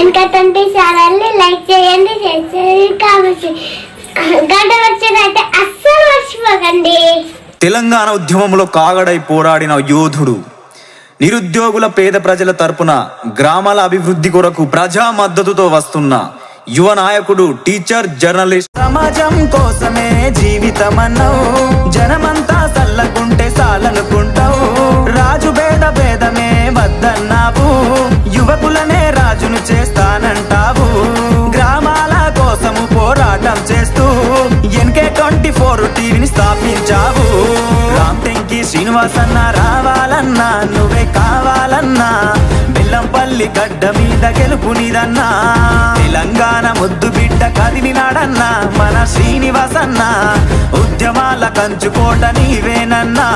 వెనకటంటే ఛానల్ని లైక్ చేయండి షేర్. గంట వచ్చేదైతే అస్సలు మర్చిపోకండి. తెలంగాణ ఉద్యమంలో కాగడై పోరాడిన యోధుడు నిరుద్యోగుల పేద ప్రజల తరపున గ్రామాల అభివృద్ధి కొరకు ప్రజా మద్దతుతో వస్తున్న యువ నాయకుడు టీచర్ జర్నలిస్ట్. సమాజం కోసమే జీవితమన్నావు జనమంతా సల్లకుంటే సాలనుకుంటావు. రాజు భేద శ్రీనివాసన్న రావాలన్నా నువ్వే కావాలన్నా బెల్లంపల్లి గడ్డ మీద గెలుపు నీదన్నా తెలంగాణ ముద్దు బిడ్డ కదిలినాడన్నా మన శ్రీనివాసన్న ఉద్యమాల కంచుకోట నీవేనన్నా.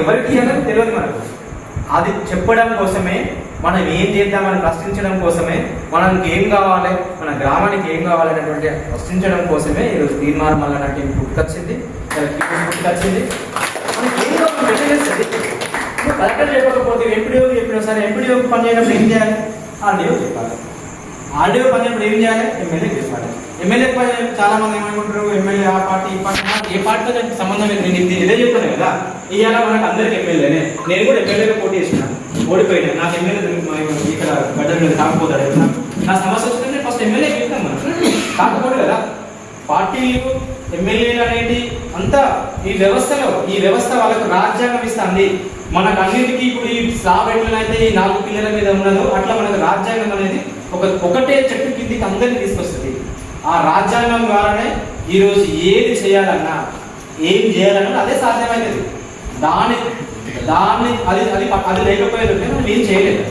ఎవరికి అనేది తెలియదు మనకు. అది చెప్పడం కోసమే మనం ఏం చేద్దామని ప్రశ్నించడం కోసమే మనకి ఏం కావాలి మన గ్రామానికి ఏం కావాలి అనేటువంటి ప్రశ్నించడం కోసమే ఈరోజు తీర్మానం వల్ల టీం పుట్టుకొచ్చింది పుట్టుకొచ్చింది మనకి ఏం కావాలి కలెక్టర్ చెప్పకపోతే ఎంపీడీఓ చెప్పిన సరే ఎంపీడీఓ పని చేయడం ఏం చేయాలి? ఆర్డీఓ చెప్పాలి. ఆర్డీఓ పని చేయడం ఏం చేయాలి? ఎమ్మెల్యే చెప్పాలి. ఎమ్మెల్యే పని చాలా మంది ఏమనుకుంటారు? ఎమ్మెల్యే ఆ పార్టీ ఈ పార్టీ ఏ పార్టీతో సంబంధం లేదు. నేను ఇది ఇదే చెప్తాను కదా. ఇవాళ మనకు అందరికి ఎమ్మెల్యేనే. నేను కూడా ఎమ్మెల్యేగా పోటీ చేసిన ఓడిపోయినా. నాకు ఎమ్మెల్యే ఇక్కడ గడ్డ మీద కాకపోతాడు నా సమస్య వస్తుంటే ఫస్ట్ ఎమ్మెల్యే చెప్తాం మనం. కాకపోతే కదా పార్టీలు ఎమ్మెల్యేలు అనేది అంతా ఈ వ్యవస్థలో ఈ వ్యవస్థ వాళ్ళకు రాజ్యాంగం ఇస్తుంది. మనకు అన్నిటికీ ఇప్పుడు ఈ సాబెట్లనైతే ఈ నాలుగు పిల్లల మీద ఉన్నదో అట్లా మనకు రాజ్యాంగం అనేది ఒక ఒకటే చెట్టు కిందికి అందరినీ తీసుకొస్తుంది. ఆ రాజ్యాంగం ద్వారానే ఈరోజు ఏది చేయాలన్నా ఏం చేయాలన్నా అదే సాధ్యమవుతుంది దాని దాన్ని అది అది అది లేకపోయేది ఉంటే మనం ఏం చేయలేదు.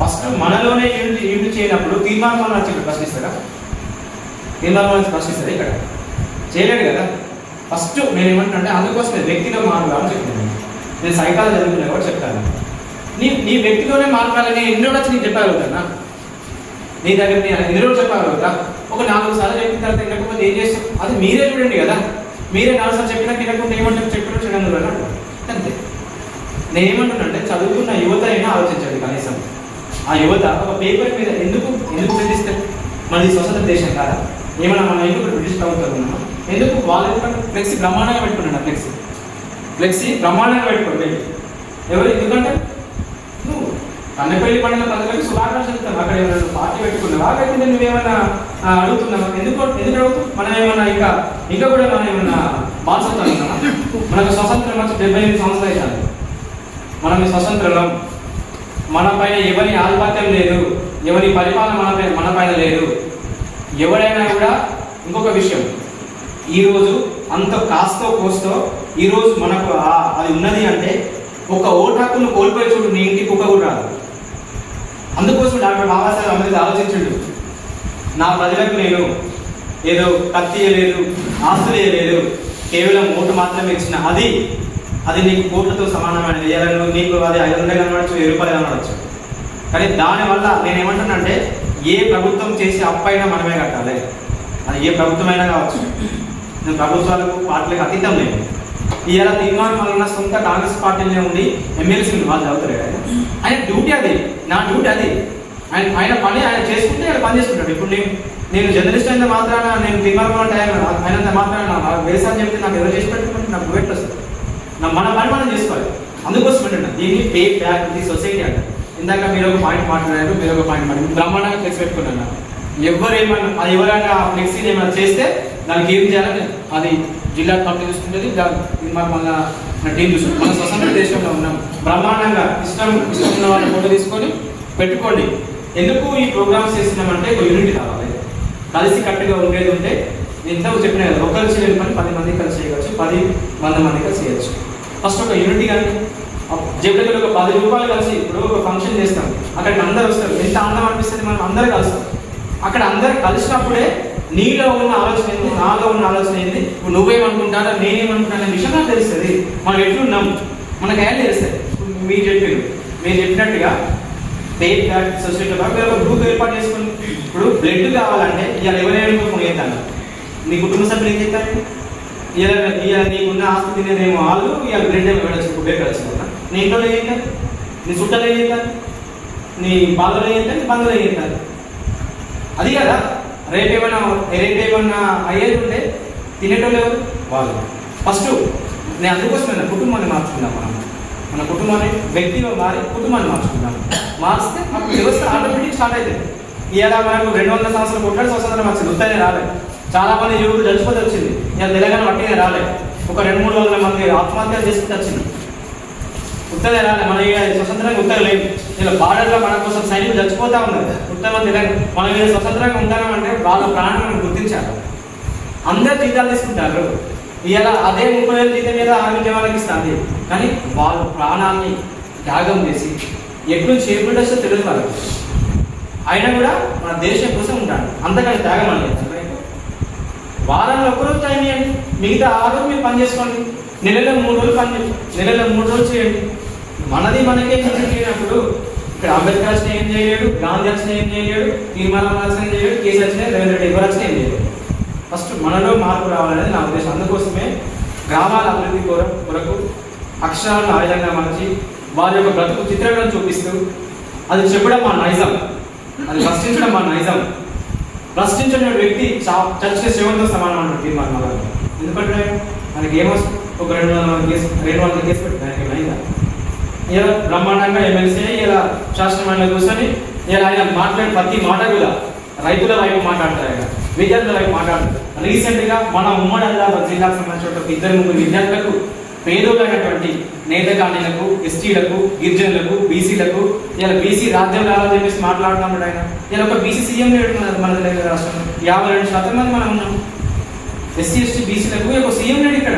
ఫస్ట్ మనలోనే యూనిట్ యూనిట్ చేయనప్పుడు తీర్మానం వచ్చి ప్రశ్నిస్తారా? తీర్మానం వచ్చి ప్రశ్నిస్తారు ఇక్కడ? చేయలేడు కదా. ఫస్ట్ నేను ఏమంటున్నా అందుకోసం వ్యక్తిలో మార్పు అని చెప్తున్నాను. నేను సైకాలజీ చదువుకున్నా కూడా చెప్తాను. నీ నీ వ్యక్తిలోనే మార్పు నేను ఎన్ని రోజులు వచ్చి నేను చెప్పగలుగుతానా? నీ దగ్గర నేను ఎన్ని రోజులు చెప్పగలుగుతా ఒక నాలుగు సార్లు చెప్పిన తర్వాత వినకపోతే ఏం చేస్తాం? అది మీరే చూడండి కదా. మీరే నాలుగు సార్లు చెప్పినా వినకుండా ఏమంటారు? చెప్పిన చూడండి అని అంతే. నేను ఏమంటున్నానంటే చదువుకున్న యువత అయినా ఆలోచించండి కనీసం. ఆ యువత ఒక పేపర్ మీద ఎందుకు ఎందుకు బెదిరిస్తారు మనది స్వతంత్ర దేశం కాదా? ఏమన్నా మనం ఎందుకు బ్రిటిష్ ప్రభుత్వం ఉన్నామా? ఎందుకు వాళ్ళు ఎందుకంటే ఫ్లెక్సీ బ్రహ్మాండంగా పెట్టుకున్నాడు ఫ్లెక్సీ? ఫ్లెక్సీ బ్రహ్మాండంగా పెట్టుకోండి ఎవరు? ఎందుకంటే నువ్వు పడిన పండుగ పండుగకి శుభాకాంక్షలు చెప్తాం అక్కడ ఏమైనా పార్టీ పెట్టుకున్నావా లేకపోతే నువ్వేమన్నా ఏమైనా అడుగుతున్నావా? ఎందుకు ఎందుకు అడుగుతావు మనం ఏమన్నా ఇంకా ఇంకా కూడా మనం ఏమన్నా బాధ్యత మనకు స్వతంత్రం వచ్చి డెబ్బై ఎనిమిది సంవత్సరాలు అవుతుంది మనం స్వతంత్రం మనపైన ఎవరి ఆధిపత్యం లేదు ఎవరి పరిపాలన మనపై మనపైన లేదు ఎవరైనా కూడా ఇంకొక విషయం. ఈరోజు అంత కాస్తో కోస్తో ఈరోజు మనకు అది ఉన్నది అంటే ఒక ఓటు హక్కును కోల్పోయి చూడు నీ ఇంటికి కుక్క కూడా రాదు అందుకోసం డాక్టర్ బాబాసాహెబ్ అంబేద్కర్ ఆలోచించండు. నా ప్రజలకు నేను ఏదో కత్తి లేదు ఆస్తులు లేదు కేవలం ఓటు మాత్రమే ఇచ్చిన. అది అది నీకు కోట్లతో సమానమైన వేయాలను నీకు అది ఐదు వందలు కనబడచ్చు వెయ్యి రూపాయలు కనబడచ్చు. కానీ దానివల్ల నేను ఏమంటున్నానంటే ఏ ప్రభుత్వం చేసే అప్పైనా మనమే కట్టాలి. అది ఏ ప్రభుత్వమైనా కావచ్చు. నేను ప్రభుత్వాలకు పార్టీలకు అతీతం లేదు. ఇవాళ తీర్మానం వలన సొంత కాంగ్రెస్ పార్టీలోనే ఉండి ఎమ్మెల్సీ వాళ్ళు చదువుతారు కదా ఆయన డ్యూటీ అది. నా డ్యూటీ అది. ఆయన ఆయన పని ఆయన చేసుకుంటే ఆయన పని చేసుకుంటాడు. ఇప్పుడు నేను నేను జర్నలిస్ట్ అయిన మాత్రాన నేను తీర్మానం అంటే ఆయన ఆయన మాత్రాన వేసాను చెప్తే నాకు ఎవరు చేసి పెట్టుకుంటే నాకు వెయిట్ వస్తుంది నా మన పని మనం చేసుకోవాలి. అందుకోసం ఏంటంటే దీన్ని పే బ్యాక్ ది సొసైటీ అంట. ఇందాక మీరు ఒక పాయింట్ మాట్లాడారు మీరు ఒక పాయింట్ మాట్లాడారు. బ్రహ్మాండంగా ఫ్లెక్స్ పెట్టుకున్నాను ఎవరు ఏమన్నా అది ఎవరైనా ఫ్లెక్సీ ఏమైనా చేస్తే దానికి ఏం చేయాలని అది జిల్లా కమిటీ చూసుకుంటుంది మన మన మన టీం చూసుకుంటుంది మన స్వతంత్ర దేశంలో ఉన్నాం. బ్రహ్మాండంగా ఇష్టం ఇష్టం ఉన్న వాళ్ళ ఫోటో తీసుకొని పెట్టుకోండి. ఎందుకు ఈ ప్రోగ్రామ్స్ చేస్తున్నామంటే ఒక యూనిటీ కావాలి. కలిసి కట్టుగా ఉండేది ఉంటే నేను ఇంతకు చెప్పిన కదా ఒకరు చేయని పని పది మంది కలిసి చేయవచ్చు పది వంద మంది కలిసి చేయవచ్చు ఫస్ట్ ఒక యూనిటీ కానీ జబ్బులకి ఒక పది రూపాయలు కలిసి ఇప్పుడు ఒక ఫంక్షన్ చేస్తాం. అక్కడికి అందరు వస్తారు. ఎంత ఆనందం అనిపిస్తుంది మనం అందరు కలుస్తాం. అక్కడ అందరు కలిసినప్పుడే నీలో ఉన్న ఆలోచన ఏంది నాలో ఉన్న ఆలోచన ఏంది ఇప్పుడు నువ్వేమనుకుంటానో నేనేమనుకుంటాను అనే విషయం నాకు తెలుస్తుంది. మనం ఎట్లున్నాం? మనకు అయ్యా తెలుస్తుంది మీరు చెప్పారు మీరు చెప్పినట్టుగా పేట్ కార్డ్ సొసైటీ మీరు ఒక గ్రూప్ ఏర్పాటు చేసుకుని ఇప్పుడు బ్లడ్ కావాలంటే ఇవాళ ఎవరైనా ఫోన్ చేస్తాను నీ కుటుంబ సభ్యులు ఏం చేస్తారు? ఇలా ఇలా నీకున్న ఆస్తి తినేదేమో వాళ్ళు ఇవాళ బ్లడ్ ఏమో వెళ్ళచ్చు ఉపయోగ నీ ఇంట్లో ఏం చేస్తారు? నీ చుట్టాలు ఏం చేస్తారు? నీ బాధలు ఏం చేస్తారు? నీ బంధువులు ఏం చేస్తారు? అది కదా. రేపు ఏమైనా రేపు ఏమన్నా అయ్యేది ఉంటే తినేటోళ్ళు ఎవరు? వాళ్ళు. ఫస్ట్ నేను అందుకోసమే కుటుంబాన్ని మార్చుకుందాం మనం. మన కుటుంబాన్ని వ్యక్తిగా మారి కుటుంబాన్ని మార్చుకుందాం. మార్చితే మాకు వ్యవస్థ ఆటోమేటిక్ స్టార్ట్ అవుతుంది. ఇవాళ మనకు రెండు వందల సంవత్సరాలు కొట్టాడు స్వతంత్రం వచ్చింది ఉత్తనే రాలేదు. చాలా మంది యువకులు చచ్చిపోతే వచ్చింది. ఇలా తెలంగాణ పట్టినే రాలేదు. ఒక రెండు మూడు వందల మంది ఆత్మహత్యలు చేసుకుంటే వచ్చింది. ఉత్తర రాలే మన ఇక స్వతంత్రంగా ఉత్తర లేదు. ఇలా బార్డర్లో మన కోసం సైనికులు చచ్చిపోతా ఉన్నారు. ఉత్తర తెలంగాణ మనం స్వతంత్రంగా ఉంటామంటే వాళ్ళ ప్రాణాలను గుర్తించారు అందరు జీతాలు తీసుకుంటారు. ఇలా అదే ముప్పై వేల జీతం మీద ఆర్మీ వాళ్ళకి ఇస్తుంది. కానీ వాళ్ళ ప్రాణాన్ని త్యాగం చేసి ఎప్పుడు చేపలు వస్తే తెలియదు వాళ్ళు అయినా కూడా మన దేశం కోసం ఉంటాడు అంతకంటే త్యాగం అనేది వారంలో ఒక్కరోజు టైం ఇవ్వండి. మిగతా ఆరు మీరు పని చేసుకోండి. నెలలో మూడు రోజులు పని నెలలో మూడు రోజులు చేయండి. మనది మనకే చేయనప్పుడు ఇక్కడ అంబేద్కర్ వచ్చిన ఏం చేయలేడు గాంధీ వచ్చిన ఏం చేయలేడు తీర్మానం వచ్చిన ఏం చేయలేడు కేసీ వచ్చిన రేవంత్ రెడ్డి ఎవరు వచ్చిన ఏం చేయలేడు ఫస్ట్ మనలో మార్పు రావాలనేది నా ఉద్దేశం. అందుకోసమే గ్రామాల అభివృద్ధి కొరకు అక్షరాలను ఆయుధంగా మార్చి వారి యొక్క బ్రతుకు చిత్రాలను చూపిస్తూ అది చెప్పడం మా నైజం. అది ప్రశ్నించడం మా నైజం. ప్రశ్నించిన వ్యక్తి చా- చచ్చిన శివంతో సమానం అంటారు తీర్మానం ఎందుకంటే మనకి ఏమొస్తుంది ఒక రెండు వందల మంది కేసు రెండు వందల కేసు పెట్టి దానికి ఏమైందా ఇలా బ్రహ్మాండంగా ఎమ్మెల్సీ ఇలా శాస్త్రమైన కూర్చొని ఇలా ఆయన మాట్లాడే ప్రతి మాట కూడా రైతుల వైపు మాట్లాడతారు ఆయన. విద్యార్థుల వైపు మాట్లాడతారు. రీసెంట్గా మన ఉమ్మడి ఆదిలాబాద్ జిల్లాకు సంబంధించిన ఇద్దరు ముగ్గురు విద్యార్థులకు పేదోళ్ళైనటువంటి నేతకాణీలకు ఎస్టీలకు గిరిజనులకు బీసీలకు ఇలా బీసీ రాజ్యం రావాలని చెప్పేసి మాట్లాడుతున్నాడు ఆయన. ఇలా ఒక బీసీ సీఎం మన తెలంగాణ రాష్ట్రంలో. యాభై రెండు శాతం మంది మనం ఉన్నాం. ఎస్సీ ఎస్టీ బీసీలకు ఒక సీఎం లేడు ఇక్కడ.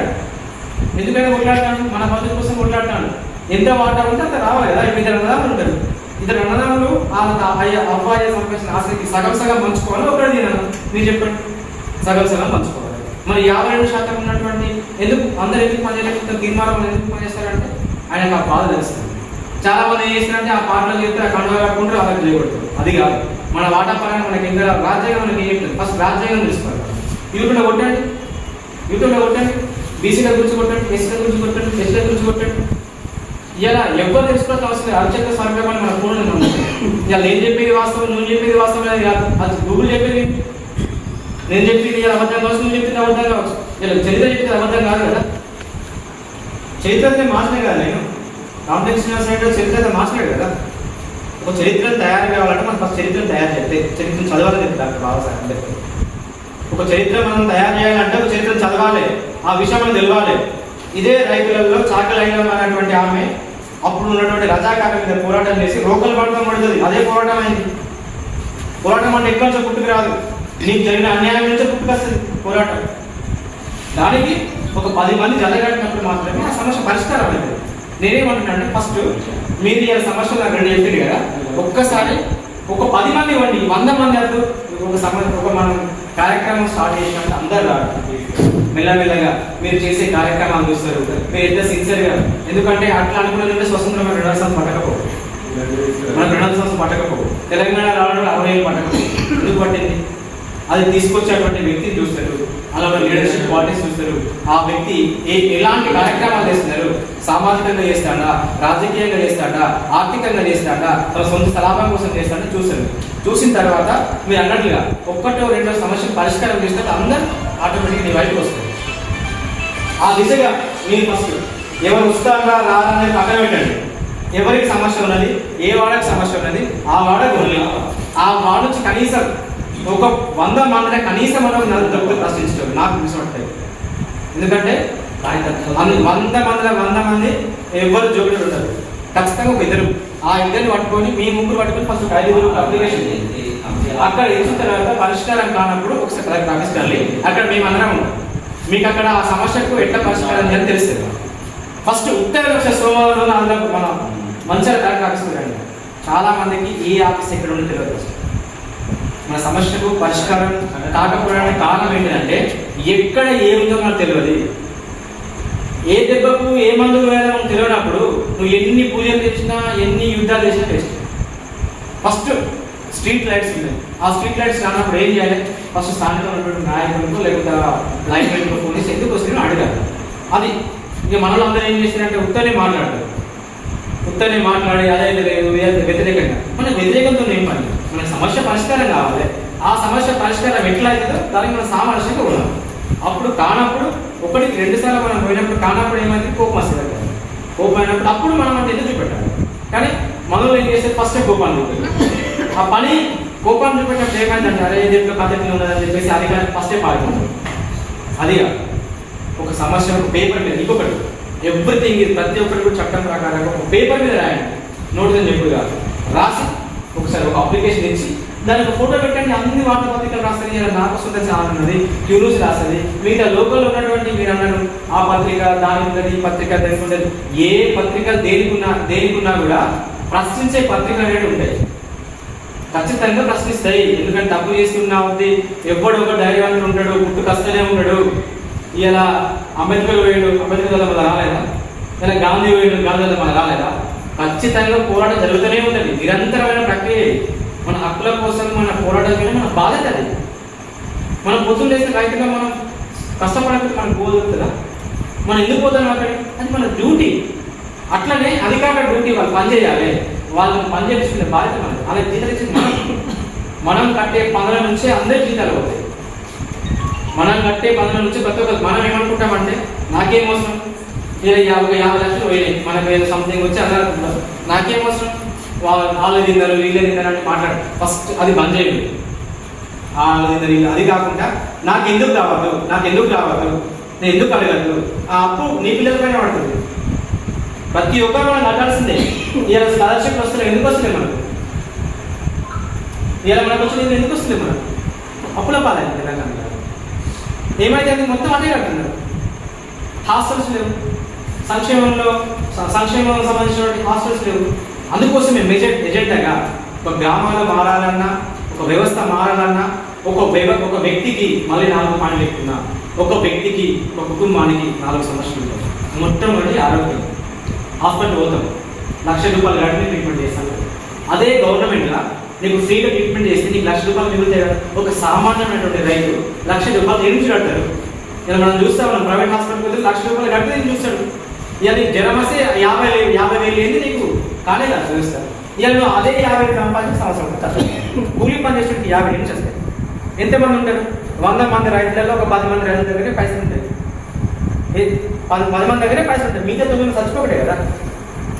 ఎందుకైనా కొట్లాడతాను మన పదవి కోసం కొట్లాడతాను ఎంత వాటా ఉంటే అంత రావాలి కదా. ఇప్పుడు ఇద్దరు ఉంటారు. ఇద్దరు అన్నదమ్ములు ఆ అయ్య అబ్బాయి సంపాదించిన ఆస్తికి సగం సగం పంచుకోవాలి? ఒకటి నేను మీరు చెప్పండి. సగం సగం పంచుకోవాలి. మరి యాభై రెండు శాతం ఉన్నటువంటి ఎందుకు? అందరు ఎందుకు పనిచేయలేకపోతే తీర్మానం ఎందుకు పనిచేస్తారంటే ఆయనకు ఆ బాధ తెలుస్తుంది. చాలా మంది ఏం చేస్తారంటే ఆ పాటలు చెప్తే ఆ కండుగా కట్టుకుంటారు అలా చేయకూడదు అది కాదు. మన వాటా పరంగా మనకి ఎంత రాజ్యాంగం మనకి ఏం చెప్తుంది ఫస్ట్ రాజ్యాంగం తెలుసుకోవాలి. యూట్యూబ్లో కొట్టండి. యూట్యూబ్లో కొట్టండి. బీసీల గురించి కొట్టండి ఎస్సీల గురించి కొట్టండి ఎస్టీల గురించి కొట్టండి. ఇలా ఎవరు తెలుసుకోవాల్సిన అవసరం లేదు. అరచక్ర స్వర్గమని మన ఫోన్ ఇలా నేను చెప్పేది వాస్తవం నువ్వు చెప్పేది వాస్తవం అది కాదు అది గూగుల్ చెప్పేది. నేను చెప్పింది ఇలా అబద్ధం కావచ్చు నువ్వు చెప్పింది అబద్ధం కావచ్చు. ఇలా చరిత్ర చెప్పింది అబద్ధం కాదు కదా. చరిత్రనే మార్చలే కదా నేను. కాంప్లెక్స్ సైడ్ చరిత్ర మార్చలేడు కదా. ఒక చరిత్ర తయారు కావాలంటే మనం ఫస్ట్ చరిత్రను తయారు చేస్తే చరిత్రను చదవాలని చెప్తారు బాబాసాహెబ్ అంబేద్కర్. ఒక చరిత్ర మనం తయారు చేయాలంటే ఒక చరిత్ర చదవాలి. ఆ విషయం మనం తెలవాలి. ఇదే రైతులలో చాకలైన అనేటువంటి ఆమె అప్పుడు ఉన్నటువంటి రజాకారుల మీద పోరాటం చేసి రోకలు పడతాం పడుతుంది. అదే పోరాటం అయింది. పోరాటం అంటే ఎక్కడి నుంచో పుట్టుకు రాదు. నీకు జరిగిన అన్యాయం నుంచో పుట్టుకొస్తుంది పోరాటం. దానికి ఒక పది మంది జరగట్టినప్పుడు మాత్రమే ఆ సమస్య పరిష్కారం అయింది. నేనేమంటున్నాను ఫస్ట్ మీరు ఈ సమస్యలు నాకు రెండు చెప్పింది కదా ఒక్కసారి ఒక పది మంది ఇవ్వండి. వంద మంది అద్దు ఒక సమస్య ఒక మనం కార్యక్రమం స్టార్ట్ చేసినట్టు అందరు రారు మెల్లమెల్లగా మీరు చేసే కార్యక్రమాలు చూస్తారు. మీరు ఎంత సిన్సియర్గా ఎందుకంటే అట్లా అనుకున్న స్వతంత్రమైన రెండు సంవత్సరం పట్టకపో మన రెండు సంవత్సరం పట్టకపో తెలంగాణ రావడం అరవై ఏళ్ళు పట్టకపో ఎందుకు పట్టింది? అది తీసుకొచ్చేటువంటి వ్యక్తిని చూస్తారు. అలా లీడర్షిప్ క్వాలిటీస్ చూస్తారు. ఆ వ్యక్తి ఏ ఎలాంటి కార్యక్రమాలు చేస్తున్నారు? సామాజికంగా చేస్తాడా? రాజకీయంగా చేస్తాడా? ఆర్థికంగా చేస్తాడా? తన సొంత స్థలాభం కోసం చేస్తాడా? చూస్తారు. చూసిన తర్వాత మీరు అన్నట్లుగా ఒక్కటో రెండో సమస్యలు పరిష్కారం చేస్తే అందరూ ఆటోమేటిక్గా నీ వైపుకి వస్తారు. ఆ దిశగా మీరు ఫస్ట్ ఎవరు వస్తారా రారా అనేది పక్కన పెట్టండి. ఎవరికి సమస్య ఉన్నది ఏ వాడకి సమస్య ఉన్నది ఆ వాడకు ఉంది ఆ వాడ నుంచి కనీసం ఒక వంద మందిని కనీసం మనం నలుగురు ప్రశ్నించడం నాకు తెలిసినట్టు ఎందుకంటే వంద మందిలో వంద మంది ఎవరు జోకులు ఉంటారు. ఖచ్చితంగా ఒక ఇద్దరు. ఆ ఇద్దరిని పట్టుకొని మీ ముగ్గురు పట్టుకొని ఫస్ట్ ఐదుగురు అప్లికేషన్ అక్కడ ఇచ్చిన తర్వాత పరిష్కారం కానప్పుడు ఒకసారి వెళ్ళి అక్కడ మేము అందరం ఉంటాం మీకు అక్కడ ఆ సమస్యకు ఎట్లా పరిష్కారం అని తెలుస్తుంది ఫస్ట్ ఉత్తర వచ్చే సోమవారం రోజు అందరూ మన మంచిగా కలెక్టర్ ఆఫీస్కి రండి చాలా మందికి ఏ ఆఫీస్ ఎక్కడ ఉందో తెలియదు మన సమస్యకు పరిష్కారం కాకపోవడానికి కారణం ఏంటంటే ఎక్కడ ఏముందో మనకు తెలియదు. ఏ దెబ్బకు ఏ మందు వేయాలో తెలియనప్పుడు నువ్వు ఎన్ని పూజలు తెచ్చినా ఎన్ని యుద్ధాలు చేసినా వేస్ట్ ఫస్ట్ స్ట్రీట్ లైట్స్ ఉన్నాయి. ఆ స్ట్రీట్ లైట్స్ కానప్పుడు ఏం చేయాలి? ఫస్ట్ స్థానికంగా ఉన్నటువంటి నాయకులకు లేకపోతే లైన్ ఫోన్ చేసి ఎందుకు వస్తున్నారో అడగాలి. అది ఇక మనలో అందరూ ఏం చేసినారంటే ఉత్తనే మాట్లాడతారు. ఉత్తనే మాట్లాడి అదే లేదు వ్యతిరేకంగా. మన వ్యతిరేకంతో ఏం పని? మన సమస్య పరిష్కారం కావాలి. ఆ సమస్య పరిష్కారం ఎట్లా అవుతుందో దానికి మనం సామరస్యంగా ఉండాలి. అప్పుడు కానప్పుడు ఒకటికి రెండు సార్లు మనం పోయినప్పుడు కానప్పుడు ఏమైంది? కోపం వస్తుంది కోపం అయినప్పుడు అప్పుడు మనం అంటే ఎందుకు చూపెట్టాలి? కానీ మనలో ఏం చేస్తే ఫస్ట్ కోపాన్ని చూపెట్టాలి. ఆ పని కోపాన్ని చూపెట్టినప్పుడు ఏమైందంటే అరే దీంట్లో పద్ధతి ఉన్నదని చెప్పేసి అధికారి ఫస్టే పాల్గొంటారు అది ఒక సమస్య ఒక పేపర్ మీద ఇంకొకటి ఎవ్రీథింగ్ ప్రతి ఒక్కరికి చట్టం ప్రకారంగా ఒక పేపర్ మీద రాయండి నోట్ అని చెప్పు కాదు రాసి ఒకసారి ఒక అప్లికేషన్ ఇచ్చి దానికి ఫోటో పెట్టండి అన్ని వార్తాపత్రికలు రాస్తుంది ఇలా నాకు వస్తుంది చాలా ఉన్నది క్యూరూస్ రాస్తుంది మిగతా లోకల్లో ఉన్నటువంటి మీరు అన్నారు ఆ పత్రిక దాని ఉన్నది ఈ పత్రిక దానికి ఉండదు ఏ పత్రిక దేనికున్నా దేనికున్నా కూడా ప్రశ్నించే పత్రికలు అనేవి ఉంటాయి ఖచ్చితంగా ప్రశ్నిస్తాయి. ఎందుకంటే తప్పు చేస్తున్నా ఉంది ఎవ్వడు ఒక ధైర్యవంతుడు ఉంటాడు పుట్టు కస్తనే ఉంటాడు. ఇలా అంబేద్కర్ పోయాడు అంబేద్కర్ వల్ల మన రాలేదా? ఇలా గాంధీ పోయాడు గాంధీ వల్ల మన రాలేదా? ఖచ్చితంగా పోరాటం జరుగుతూనే ఉంటుంది. నిరంతరమైన ప్రక్రియ మన హక్కుల కోసం మన పోరాటం చేయడం మన బాధ్యత అది. మనం పొద్దున్న చేసిన రైతుగా మనం కష్టపడకపోతే మనకు పోతుందా మనం ఎందుకు పోతాం అక్కడ అది మన డ్యూటీ. అట్లనే అధికారుల డ్యూటీ వాళ్ళు పనిచేయాలి. వాళ్ళని పని చేపించుకునే బాధ్యత మనం అలా జీతాలు మనం. మనం కట్టే పనుల నుంచే అందరి జీతాలు అవుతాయి మనం కట్టే పనుల నుంచి ప్రతి ఒక్కరు మనం ఏమనుకుంటామంటే నాకేం అవసరం? ఇలా యాభై యాభై లక్షలు పోయినాయి. మనకు ఏదో సంథింగ్ వచ్చి అందరూ అనుకుంటారు. నాకేం అవసరం? వాళ్ళు వాళ్ళు తిన్నారు వీళ్ళే తిన్నారు అంటే మాట్లాడు ఫస్ట్ అది బంద్ చేయండి. వాళ్ళు తిన్నారు వీళ్ళు. అది కాకుండా నాకు ఎందుకు రావద్దు నాకు ఎందుకు రావద్దు నేను ఎందుకు అడగద్దు? ఆ అప్పు నీ పిల్లల పైన పడుతుంది. ప్రతి ఒక్కరు మనం కట్టాల్సిందే. ఇలా స్కాలర్షిప్ వస్తున్నాయి ఎందుకు వస్తున్నాయి మనకు? ఇలా మనకు వచ్చిన ఎందుకు వస్తుంది మనకు? అప్పుల పాలైంది తెలంగాణ ఏమైతే అది మొత్తం అదే కట్టున్నారు హాస్టల్స్ లేవు. సంక్షేమంలో సంక్షేమం సంక్షేమంలో సంబంధించినటువంటి హాస్టల్స్ లేవు. అందుకోసమే మెజెంట్ ఎజెండాగా ఒక గ్రామాలు మారాలన్నా ఒక వ్యవస్థ మారాలన్నా ఒక వ్యవ ఒక వ్యక్తికి మళ్ళీ నాలుగు పాయింట్లు చెప్తున్నా ఒక వ్యక్తికి ఒక కుటుంబానికి నాలుగు సమస్యలు మొట్టమొదటి ఆరోగ్యం. హాస్పిటల్ పోతాం. లక్ష రూపాయలు కట్టి ట్రీట్మెంట్ చేస్తాను. అదే గవర్నమెంట్గా నీకు ఫ్రీగా ట్రీట్మెంట్ చేస్తే నీకు లక్ష రూపాయలు మిగులుతాయి ఒక సామాన్యమైనటువంటి రైతు లక్ష రూపాయలు ఏం కడతారు ఇలా మనం చూస్తాం మనం ప్రైవేట్ హాస్పిటల్కి వెళ్తే లక్ష రూపాయలు కడితే నేను చూస్తాడు ఇక నీకు జ్వరం వస్తే యాభై వేలు యాభై వేలు ఏంది నీకు. కాలే కదా ఇక నువ్వు అదే యాభై వేలు సంపాదించి సంవత్సరం ఉంటుంది. కూలీ పని చేసేటికి యాభై నుంచి వస్తాయి. ఎంతమంది ఉంటారు? వంద మంది రైతులలో ఒక పది మంది రైతుల దగ్గర పైసలు ఉంటాయి. పది పది మంది దగ్గరే పైసలు ఉంటాయి. మిగతా తొమ్మిది మంది చచ్చిపోకటే కదా?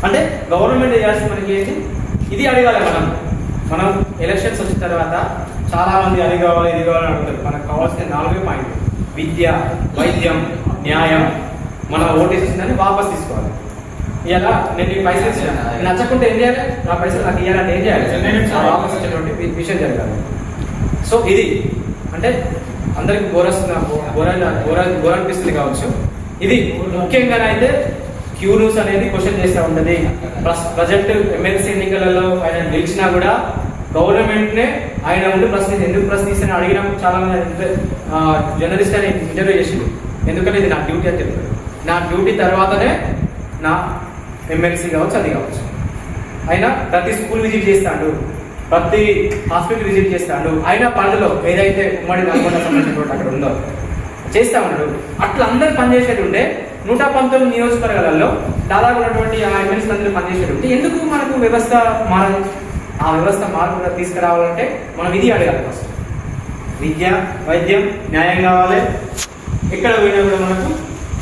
అంటే గవర్నమెంట్ చేయాల్సింది మనకి ఏంటి? ఇది అడగాలి మనం. మనం ఎలక్షన్స్ వచ్చిన తర్వాత చాలా మంది అది కావాలి ఇది కావాలి అని అడుగుతారు. మనకు కావాల్సిన నాలుగే పాయింట్ విద్య వైద్యం న్యాయం. మన ఓటేసిందని వాపస్ తీసుకోవాలి. ఇలా నేను నీకు పైసలు ఇచ్చాను. నచ్చకుంటే ఏం చేయాలి? నా పైసలు నాకు ఇవ్వాలంటే ఏం చేయాలి? వాపస్ వచ్చేటువంటి వి- విషయం జరగాలి. సో ఇది. అంటే అందరికి బోరస్తున్న బోర బోర బోర అనిపిస్తుంది కావచ్చు. ఇది ముఖ్యంగా అయితే క్యూ న్యూస్ అనేది క్వశ్చన్ చేస్తూ ఉంటుంది. ప్రజెంట్ ఎమ్మెల్సీ ఎన్నికలలో ఆయన గెలిచినా కూడా గవర్నమెంట్ నే ఆయన ఉండి ప్రశ్నించి ఎందుకు ప్రశ్నిస్తాను అడిగినప్పుడు చాలా మంది జర్నలిస్ట్ అని ఇంటర్వ్యూ చేసింది ఎందుకంటే ఇది నా డ్యూటీ అని చెప్పారు నా డ్యూటీ తర్వాతనే నా ఎమ్మెల్సీ కావచ్చు అది కావచ్చు. ఆయన ప్రతి స్కూల్ విజిట్ చేస్తాడు. ప్రతి హాస్పిటల్ విజిట్ చేస్తాడు. ఆయన పరిధిలో ఏదైతే ఉమ్మడి నల్గొండ సంబంధించినటువంటి అక్కడ ఉందో చేస్తా ఉన్నాడు. అట్లా అందరు పనిచేసేది ఉంటే నూట పంతొమ్మిది నియోజకవర్గాలలో దాదాపు ఉన్నటువంటి ఆ ఎమ్మెల్సీ అందరూ పనిచేసేది ఉంటే ఎందుకు మనకు వ్యవస్థ మారదు? ఆ వ్యవస్థ మార్పు తీసుకురావాలంటే మనం ఇది అడగాలి ఫస్ట్ విద్య వైద్యం న్యాయం కావాలి. ఎక్కడ పోయినా కూడా మనకు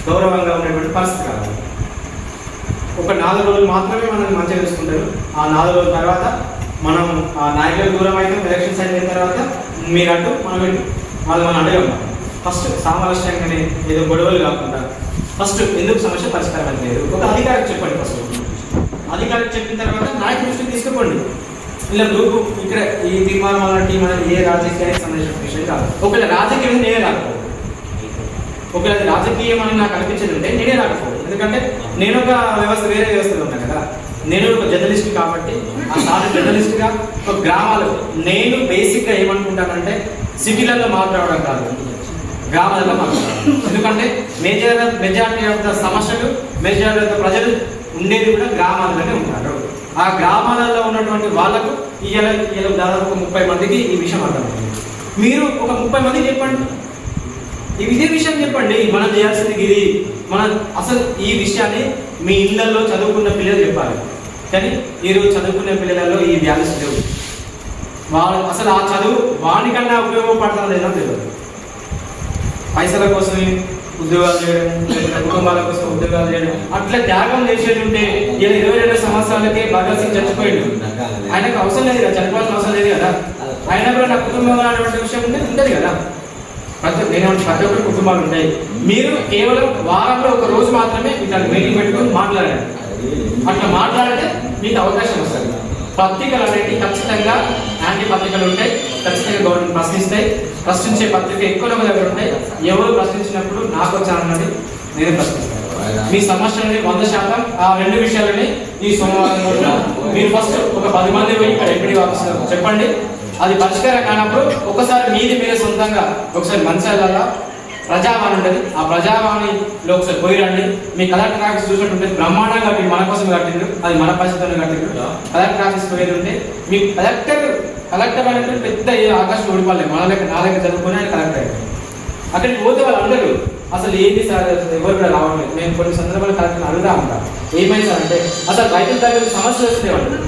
గౌరవంగా ఉండేటువంటి పరిస్థితి కావాలి. ఒక నాలుగు రోజులు మాత్రమే మనల్ని మంచిగా చూసుకుంటారు. ఆ నాలుగు రోజుల తర్వాత మనం ఆ నాయకులకు దూరం అయితే ఎలక్షన్స్ అయిన తర్వాత మీరంటూ మనం వాళ్ళు మనం అడగం ఫస్ట్ సామరస్యంగానే ఏదో గొడవలు కాకుండా ఫస్ట్ ఎందుకు సమస్య పరిష్కారం లేదు. ఒక అధికారికి చెప్పండి ఫస్ట్. అధికారికి చెప్పిన తర్వాత నాయకు దృష్టికి తీసుకుపోండి. ఇలా గ్రూప్ ఇక్కడ ఈ తీర్మానం అలాంటి టీం ఏ రాజకీయానికి సంబంధించిన విషయం కాదు. ఒకవేళ రాజకీయం నేనే రాకపోదు ఒకవేళ అది రాజకీయం అని నాకు అనిపించేది ఉంటే నేనే రాకపోదు ఎందుకంటే నేను ఒక వ్యవస్థ వేరే వ్యవస్థలో ఉన్నాను కదా. నేను ఒక జర్నలిస్ట్ కాబట్టి ఆ సార్ జర్నలిస్ట్గా ఒక గ్రామాలు నేను బేసిక్గా ఏమనుకుంటానంటే సిటీలలో మాట్లాడడం కాదు. గ్రామాలలో మాట్లాడాలి ఎందుకంటే మేజర్ మెజారిటీ ఆఫ్ ద సమస్యలు మెజారిటీ ఆఫ్ ద ప్రజలు ఉండేది కూడా గ్రామాలలోనే ఉంటారు. ఆ గ్రామాలలో ఉన్నటువంటి వాళ్ళకు ఇవాళ ఇవాళ దాదాపు ఒక ముప్పై మందికి ఈ విషయం అర్థమవుతుంది. మీరు ఒక ముప్పై మంది చెప్పండి. ఈ ఇదే విషయం చెప్పండి. మనం చేయాల్సింది ఇది. మన అసలు ఈ విషయాన్ని మీ ఇళ్ళలో చదువుకున్న పిల్లలు చెప్పాలి. కానీ ఈరోజు చదువుకునే పిల్లలలో ఈ వ్యాల్యూస్ లేవు. వాళ్ళు అసలు ఆ చదువు వానికన్నా ఉపయోగపడతా లేదని తెలియదు. పైసల కోసమే ఉద్యోగాలు చేయడం లేకపోతే కుటుంబాల కోసం ఉద్యోగాలు చేయడం అట్లా త్యాగం చేసేది ఉంటే ఇలా ఇరవై రెండు సంవత్సరాలకే భగత్ సింగ్ చచ్చిపోయాడు. ఆయనకు అవసరం లేదు కదా చనిపోవాల్సిన అవసరం లేదు కదా. ఆయన కూడా నా కుటుంబం అనేటువంటి విషయం ఉంటే ఉంటుంది కదా. ప్రతి నేను ప్రతి ఒక్కరి కుటుంబాలు ఉంటాయి. మీరు కేవలం వారంలో ఒక రోజు మాత్రమే ఇట్లా మీటింగ్ పెట్టుకొని మాట్లాడండి. అట్లా మాట్లాడితే మీకు అవకాశం వస్తుంది. పత్రికలు అనేవి ఖచ్చితంగా యాంటీ పత్రికలు ఉంటాయి. ఖచ్చితంగా గవర్నమెంట్ ప్రశ్నిస్తాయి ప్రశ్నించే పత్రిక ఎక్కువ దగ్గర ఉంటాయి ఎవరు ప్రశ్నించినప్పుడు నాకు వచ్చానన్నది నేను ప్రశ్నిస్తాను. మీ సమస్యలని వంద శాతం ఆ రెండు విషయాలని ఈ సోమవారం రోజున మీరు ఫస్ట్ ఒక పది మంది పోయి ఇక్కడ ఎంపీడీ ఆఫీస్ చెప్పండి. అది పరిష్కారం కానప్పుడు ఒకసారి మీది మీరే సొంతంగా ఒకసారి మంచాల ప్రజావాణి ఉంటుంది. ఆ ప్రజావాణిలో ఒకసారి పోయి రండి. మీ కలెక్టర్ ఆఫీస్ చూసినట్టుంటే బ్రహ్మాండంగా మీ మన కోసం కట్టిండు అది మన పరిస్థితుల్లో కట్టిండు కలెక్టర్ ఆఫీస్ పోయి ఉంటే మీ కలెక్టర్ కలెక్టర్ అంటే పెద్ద ఆకాశం ఓడిపోలేదు. మన దగ్గర నా దగ్గర చదువుకొని ఆయన కలెక్టర్ అయ్యాడు అక్కడికి పోతే వాళ్ళు అందరూ అసలు ఏంటి సార్? ఎవరు కూడా రావట్లేదు. నేను కొన్ని సందర్భాలు కలెక్టర్ అడుగుతా ఉంటా ఏమైంది సార్ అంటే అసలు రైతుల దగ్గర సమస్యలు వస్తున్నాయి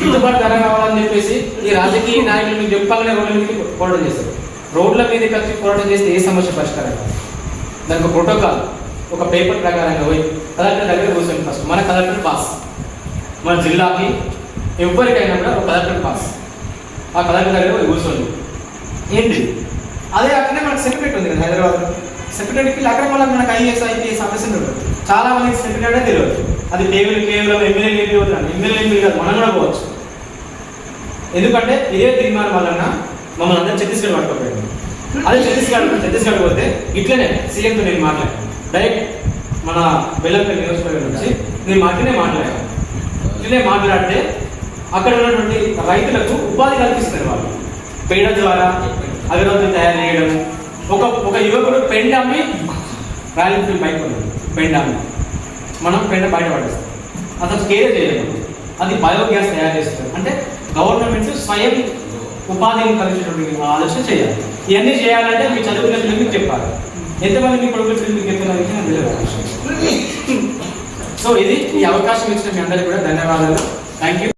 గిట్టుబాటు ధర కావాలని చెప్పేసి ఈ రాజకీయ నాయకులు మీకు చెప్పాలనే రోడ్ల మీదకి పోరాటం చేస్తారు రోడ్ల మీదకి వచ్చి పోరాటం చేస్తే ఏ సమస్య పరిష్కారం? దానికి ఒక ప్రోటోకాల్ ఒక పేపర్ ప్రకారంగా పోయి కలెక్టర్ దగ్గర కూర్చొని ఫస్ట్ మన కలెక్టర్ పాస్ మన జిల్లాకి ఎవరికైనా కూడా ఒక కలెక్టర్ పాస్ ఆ కళాకారు దగ్గర పోయి కూర్చోండి. ఏంటి? అదే అక్కడనే మనకు సెక్రటరీ ఉంది కదా హైదరాబాద్. సెక్రటరీకి అక్కడ మళ్ళీ మనకు ఐఏఎస్ ఐపీఎస్ ఆఫీసర్ ఉంటుంది చాలా మందికి సెక్రటరీ తెలియదు. అది కేవలం కేవలం ఎమ్మెల్యే ఎంపీ అవుతున్నాను ఎమ్మెల్యే ఎంపీ కాదు మనం కూడా పోవచ్చు. ఎందుకంటే ఇదే తీర్మానం వలన మమ్మల్ని అందరూ ఛత్తీస్గఢ్ పట్టుకోపోయింది అదే ఛత్తీస్గఢ్ ఛత్తీస్గఢ్ పోతే ఇట్లనే సీఎంతో నేను మాట్లాడాను. డైరెక్ట్ మన బెల్లంపల్లి నియోజకవర్గం నుంచి నేను మాట్లాడే మాట్లాడాను. ఇట్లనే మాట్లాడితే అక్కడ ఉన్నటువంటి రైతులకు ఉపాధి కల్పిస్తున్నారు వాళ్ళు. పేడ ద్వారా అగరబత్తి తయారు చేయడం. ఒక ఒక యువకుడు పెండ అమ్మి రాయల్ ఎన్ఫీల్డ్ బైక్ ఉంది పెండ అమ్మి. మనం పెండ బయట పడేస్తాం. అసలు కేర్ చేయలేము. అది బయోగ్యాస్ తయారు చేస్తారు అంటే గవర్నమెంట్ స్వయం ఉపాధిని కలిసినటువంటి ఆలోచన చేయాలి. ఇవన్నీ చేయాలంటే మీ చదువుకున్న పిల్లలకి చెప్పాలి. ఎంతమంది మీ కొడుకుల పిల్లలకి చెప్పిన విషయం తెలియదు. సో ఇది ఈ అవకాశం ఇచ్చిన మీ అందరికీ కూడా ధన్యవాదాలు. Thank you